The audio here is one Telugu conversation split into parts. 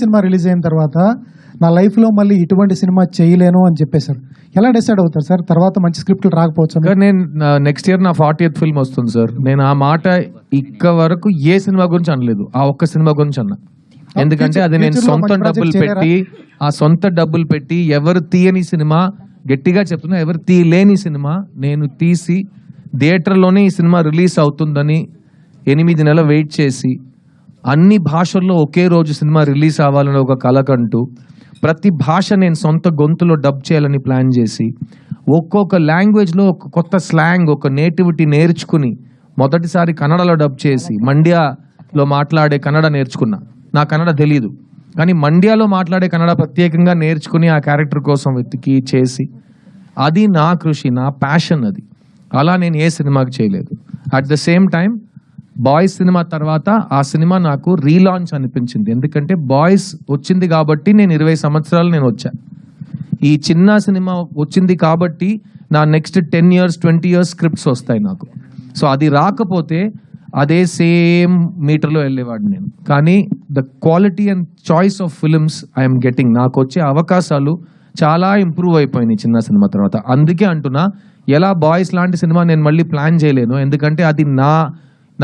సినిమా రిలీజ్ అయిన తర్వాత నా లైఫ్లో మళ్ళీ ఇటువంటి సినిమా చేయలేను అని చెప్పేశారు. ఎలా డిసైడ్ అవుతారు సార్? తర్వాత మంచి స్క్రిప్ట్లు రాకపోవచ్చు? సార్ నేను నెక్స్ట్ ఇయర్ నా ఫార్టీ ఫిల్మ్ వస్తుంది సార్. నేను ఆ మాట ఇక్క వరకు ఏ సినిమా గురించి అనలేదు. ఆ ఒక్క సినిమా గురించి అన్నా. ఎందుకంటే అది నేను సొంత డబ్బులు? పెట్టి ఆ సొంత డబ్బులు పెట్టి ఎవరు తీయని సినిమా గట్టిగా చెప్తున్నా ఎవరు తీయలేని సినిమా నేను తీసి థియేటర్లోనే ఈ సినిమా రిలీజ్ అవుతుందని ఎనిమిది నెలలు వెయిట్ చేసి అన్ని భాషల్లో ఒకే రోజు సినిమా రిలీజ్ అవ్వాలని ఒక కలకంటూ ప్రతి భాష నేను సొంత గొంతులో డబ్ చేయాలని ప్లాన్ చేసి ఒక్కొక్క లాంగ్వేజ్లో ఒక కొత్త స్లాంగ్ ఒక నేటివిటీ నేర్చుకుని మొదటిసారి కన్నడలో డబ్ చేసి మండ్యాలో మాట్లాడే కన్నడ నేర్చుకున్నా. నా కన్నడ తెలియదు కానీ మండ్యాలో మాట్లాడే కన్నడ ప్రత్యేకంగా నేర్చుకుని ఆ క్యారెక్టర్ కోసం వెతికి చేసి అది నా కృషి నా ప్యాషన్ అది. అలా నేను ఏ సినిమాకి చేయలేదు. At the same time Boys cinema తర్వాత ఆ సినిమా నాకు రీలాంచ్ అనిపించింది. ఎందుకంటే బాయ్స్ వచ్చింది కాబట్టి నేను ఇరవై సంవత్సరాలు నేను వచ్చా. ఈ చిన్న సినిమా వచ్చింది కాబట్టి నా next ten years twenty years scripts వస్తాయి నాకు. సో అది రాకపోతే అదే సేమ్ మీటర్లో వెళ్ళేవాడిని నేను. కానీ the quality and choice of films I'm getting నాకు వచ్చే అవకాశాలు చాలా ఇంప్రూవ్ అయిపోయినాయి చిన్న సినిమా తర్వాత. అందుకే అంటున్నా ఎలా బాయ్స్ లాంటి సినిమా నేను మళ్ళీ ప్లాన్ చేయలేను. ఎందుకంటే అది నా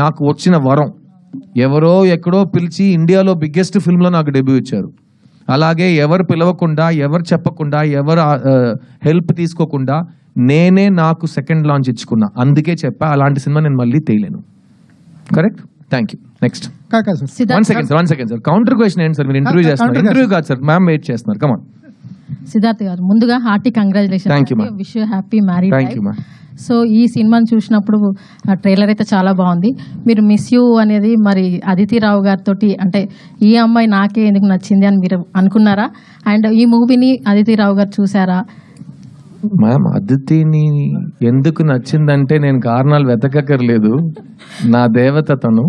నాకు వచ్చిన వరం. ఎవరో ఎక్కడో పిలిచి ఇండియాలో బిగ్గెస్ట్ ఫిల్మ్లో నాకు డెబ్యూ ఇచ్చారు. అలాగే ఎవరు పిలవకుండా ఎవరు చెప్పకుండా ఎవరు హెల్ప్ తీసుకోకుండా నేనే నాకు సెకండ్ లాంచ్ ఇచ్చుకున్నా. అందుకే చెప్పా అలాంటి సినిమా నేను మళ్ళీ తేయలేను కరెక్ట్ థ్యాంక్ యూ నెక్స్ట్ కాకా sir. One second sir one second sir counter question ఏంటి సార్ మీరు ఇంటర్వ్యూ చేస్తున్నారు. ఇంటర్వ్యూ కాదు సార్ మ్యామ్ వెయిట్ చేస్తున్నారు. కమాన్ సిద్ధార్థ్ గారు ముందుగా hearty congratulation. Wish happy married so ఈ సినిమాని చూసినప్పుడు ట్రైలర్ అయితే చాలా బాగుంది. మీరు మిస్ యూ అనేది మరి అదితి రావు గారితో అంటే ఈ అమ్మాయి నాకే ఎందుకు నచ్చింది అని మీరు అనుకున్నారా? అండ్ ఈ మూవీని అదితి రావు గారు చూసారా? మ్యామ్ అదితిని ఎందుకు నచ్చిందంటే నేను కారణాలు వెతకక్కర్లేదు. నా దేవత తను.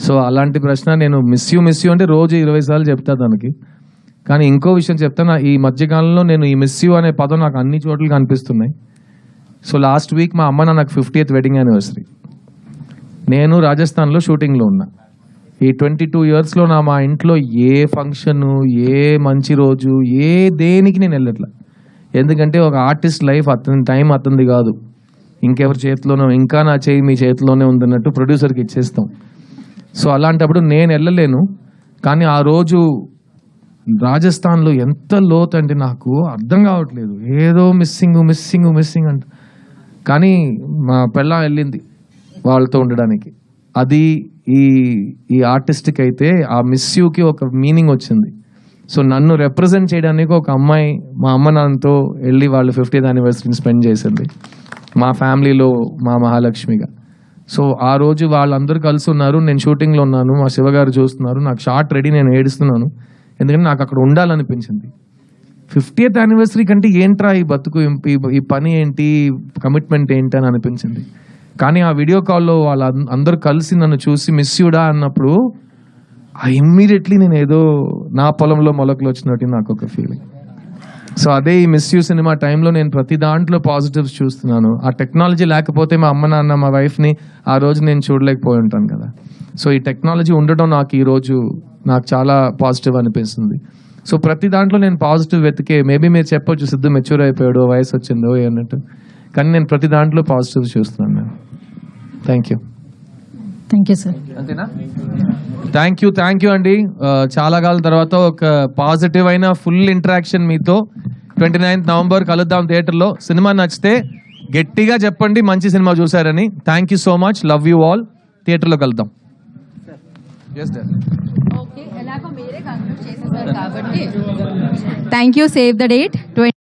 సో అలాంటి ప్రశ్న నేను మిస్ యూ మిస్ యూ అంటే రోజు ఇరవై సార్లు చెప్తా తనకి. కానీ ఇంకో విషయం చెప్తాను. ఈ మధ్యకాలంలో నేను ఈ మిస్ యూ అనే పదం నాకు అన్ని చోట్ల కనిపిస్తున్నాయి. సో లాస్ట్ వీక్ మా అమ్మ నాకు ఫిఫ్టీ ఎయిత్ వెడ్డింగ్ యానివర్సరీ నేను రాజస్థాన్లో షూటింగ్లో ఉన్నా. ఈ ట్వంటీ టూ ఇయర్స్లో నా మా ఇంట్లో ఏ ఫంక్షను ఏ మంచి రోజు ఏ దేనికి నేను వెళ్ళట్లా. ఎందుకంటే ఒక ఆర్టిస్ట్ లైఫ్ అతని టైం అతనిది కాదు. ఇంకెవరి చేతిలోనో ఇంకా నా చేయి మీ చేతిలోనే ఉందన్నట్టు ప్రొడ్యూసర్కి ఇచ్చేస్తాం. సో అలాంటప్పుడు నేను వెళ్ళలేను. కానీ ఆ రోజు రాజస్థాన్లో ఎంత లోతు అంటే నాకు అర్థం కావట్లేదు. ఏదో మిస్సింగ్ మిస్సింగ్ మిస్సింగ్ అంట. కానీ మా పెళ్ళం వెళ్ళింది వాళ్ళతో ఉండడానికి. అది ఈ ఈ ఆర్టిస్ట్కి అయితే ఆ మిస్ యూకి ఒక మీనింగ్ వచ్చింది. సో నన్ను రిప్రజెంట్ చేయడానికి ఒక అమ్మాయి మా అమ్మ నాన్నతో వెళ్ళి వాళ్ళు ఫిఫ్టీత్ యానివర్సరీని స్పెండ్ చేసింది. మా ఫ్యామిలీలో మా మహాలక్ష్మిగా. సో ఆ రోజు వాళ్ళందరూ కలిసి ఉన్నారు నేను షూటింగ్లో ఉన్నాను. మా శివగారు చూస్తున్నారు. నాకు షార్ట్ రెడీ నేను ఏడుస్తున్నాను. ఎందుకంటే నాకు అక్కడ ఉండాలనిపించింది. ఫిఫ్టీయత్ యానివర్సరీ కంటే ఏంట్రా ఈ బతుకు ఈ- ఈ పని ఏంటి కమిట్మెంట్ ఏంటి అని అనిపించింది. కానీ ఆ వీడియో కాల్లో వాళ్ళ అందరూ కలిసి నన్ను చూసి మిస్ యూడా అన్నప్పుడు ఆ ఇమ్మీడియట్లీ నేను ఏదో నా పొలంలో మొలకలు వచ్చినట్టు నాకు ఒక ఫీలింగ్ సో అదే ఈ మిస్ యూ సినిమా టైంలో నేను ప్రతి దాంట్లో పాజిటివ్స్ చూస్తున్నాను. ఆ టెక్నాలజీ లేకపోతే మా అమ్మ నాన్న మా వైఫ్ని ఆ రోజు నేను చూడలేకపోయి ఉంటాను కదా. సో ఈ టెక్నాలజీ ఉండటం నాకు ఈరోజు నాకు చాలా పాజిటివ్ అనిపిస్తుంది. సో ప్రతి దాంట్లో నేను పాజిటివ్ వెతికే మేబీ మీరు చెప్పొచ్చు సిద్ధు మెచ్యూర్ అయిపోయాడు వయసు వచ్చిందో అన్నట్టు కానీ నేను ప్రతి దాంట్లో పాజిటివ్ చూస్తున్నాను నేను. Thank you thank you sir అంతేనా? థ్యాంక్ యూ థ్యాంక్ యూ అండి. చాలా కాలం తర్వాత ఒక పాజిటివ్ అయిన ఫుల్ ఇంటరాక్షన్ మీతో. ట్వంటీ నైన్త్ నవంబర్ కలుద్దాం థియేటర్లో. సినిమా నచ్చితే గట్టిగా చెప్పండి మంచి సినిమా చూసారని thank you so much love you all థియేటర్లో కలుద్దాం. Thank you save the date